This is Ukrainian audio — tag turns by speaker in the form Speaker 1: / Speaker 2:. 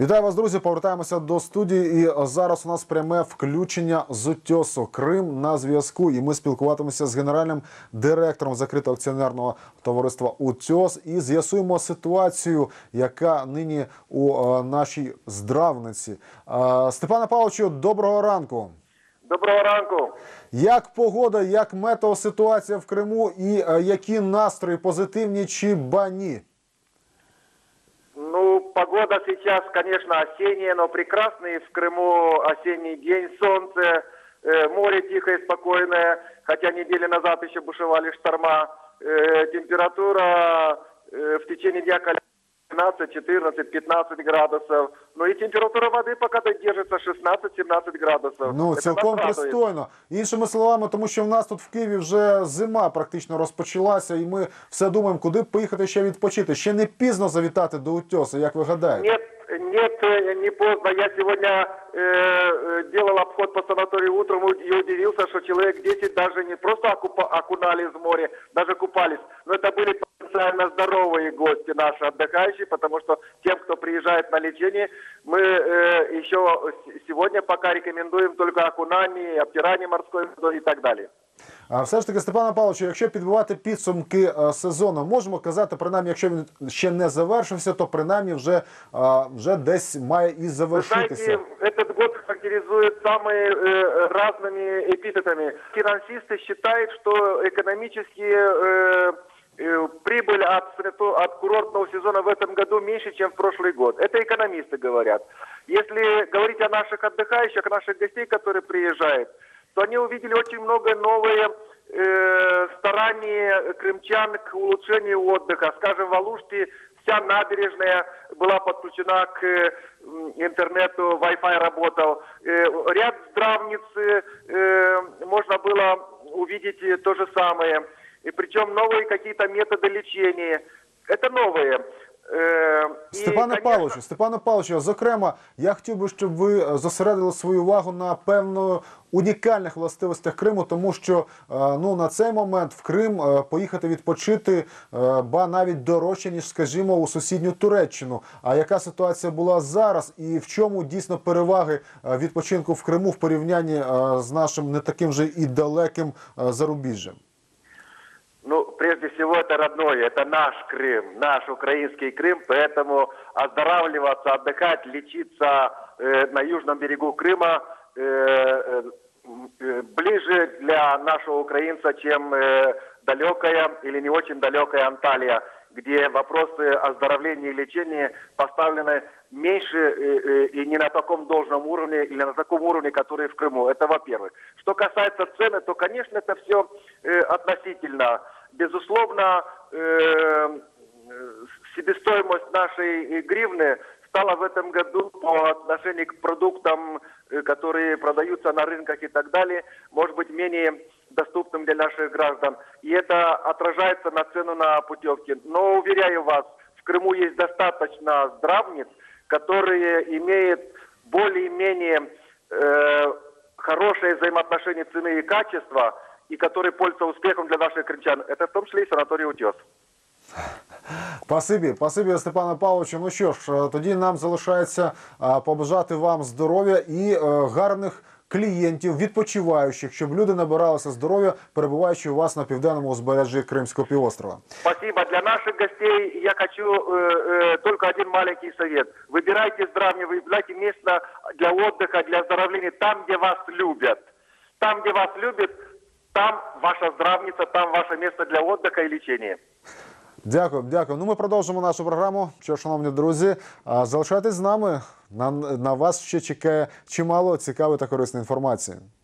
Speaker 1: Вітаю вас, друзі. Повертаємося до студії. І зараз у нас пряме включення з УТьосу Крим на зв'язку. І ми спілкуватимемося з генеральним директором закритого акціонерного товариства УТьос і з'ясуємо ситуацію, яка нині у е, нашій здравниці. Е, Степане Павловичу, доброго ранку.
Speaker 2: Доброго ранку.
Speaker 1: Як погода, як метеоситуація в Криму, і е, які настрої позитивні чи бані?
Speaker 2: Ну, погода сейчас, конечно, осенняя, но прекрасный в Крыму осенний день, солнце, э, море тихое, спокойное, хотя недели назад еще бушевали шторма. Э, температура э, в течение дня колеблется 12, 14, 15 градусов. Ну и температура воды пока держится 16-17 градусов.
Speaker 1: Ну,
Speaker 2: Это
Speaker 1: цілком
Speaker 2: нас радует.
Speaker 1: пристойно. Іншими словами, тому що в нас тут в Києві вже зима практично розпочалася, і ми все думаємо, куди б поїхати ще відпочити. Ще не пізно завітати до Утьоса, як ви гадаєте?
Speaker 2: Нет, нет, э, не поздно. Я сегодня э, э, делал обход по санаторию утром и удивился, что человек 10 даже не просто окупа- окунались в море, даже купались, но это были потенциально здоровые гости наши отдыхающие, потому что тем, кто приезжает на лечение, мы э, еще с- сегодня пока рекомендуем только окунание, обтирание морской водой и так далее.
Speaker 1: А все ж таки, Степана Павловичу, якщо підбивати підсумки е, сезону, можемо казати, принаймні, якщо він ще не завершився, то принаймні вже, е, вже десь має і
Speaker 2: Вы
Speaker 1: завершитися.
Speaker 2: знаете, этот год характеризует самыми э, разными эпитетами. Финансисты считают, что экономические э, э, прибыль от, от курортного сезона в этом году меньше, чем в прошлый год. Это экономисты говорят. Если говорить о наших отдыхающих, наших гостей, которые приезжают, то они увидели очень много новые э, старания крымчан к улучшению отдыха. Скажем, в Алуште вся набережная была подключена к э, интернету, Wi-Fi работал. Э, ряд здравниц э, э, можно было увидеть э, то же самое. И причем новые какие-то методы лечения. Это новые. Э, и,
Speaker 1: Степане
Speaker 2: конечно,
Speaker 1: Павловичу, Степане Павловичу, зокрема, я хотів би, щоб ви е, зосередили свою увагу на певно унікальних властивостях Криму, тому що е, ну на цей момент в Крим е, поїхати відпочити, е, ба навіть дорожче ніж, скажімо, у сусідню Туреччину. А яка ситуація була зараз, і в чому дійсно переваги е, відпочинку в Криму в порівнянні е, з нашим не таким же і далеким е, зарубіжжям?
Speaker 2: Прежде всего, это родное, это наш Крым, наш украинский Крым, поэтому оздоравливаться, отдыхать, лечиться э, на южном берегу Крыма э, э, э, ближе для нашего украинца, чем э, далекая или не очень далекая Анталия, где вопросы оздоровления и лечения поставлены меньше э, э, и не на таком должном уровне или на таком уровне, который в Крыму. Это во-первых. Что касается цены, то, конечно, это все относительно. Безусловно, э, себестоимость нашей э, гривны стала в этом году по отношению к продуктам, э, которые продаются на рынках и так далее, может быть менее доступным для наших граждан. И это отражается на цену на путевки. Но, уверяю вас, в Крыму есть достаточно здравниц, которые имеют более-менее э, хорошее взаимоотношение цены и качества, и которые пользуются успехом для наших крымчан. Это в том числе и санаторий «Утес».
Speaker 1: Спасибі, спасибі, Степане Павловичу. Ну що ж, е, тоді нам залишається е, побажати вам здоров'я і е, гарних клієнтів, відпочиваючих, щоб люди набиралися здоров'я, перебуваючи у вас на південному узбережжі Кримського півострова.
Speaker 2: Спасибо. Для наших гостей я хочу э, э, только один маленький совет. Выбирайте здравие, выбирайте место для отдыха, для оздоровления там, где вас любят. Там, где вас любят, там ваша здравниця, там ваше місце для відпочинку і лічення.
Speaker 1: Дякую, дякую. Ну ми продовжимо нашу програму. Що, шановні друзі, залишайтесь з нами. На, на вас ще чекає чимало цікавої та корисної інформації.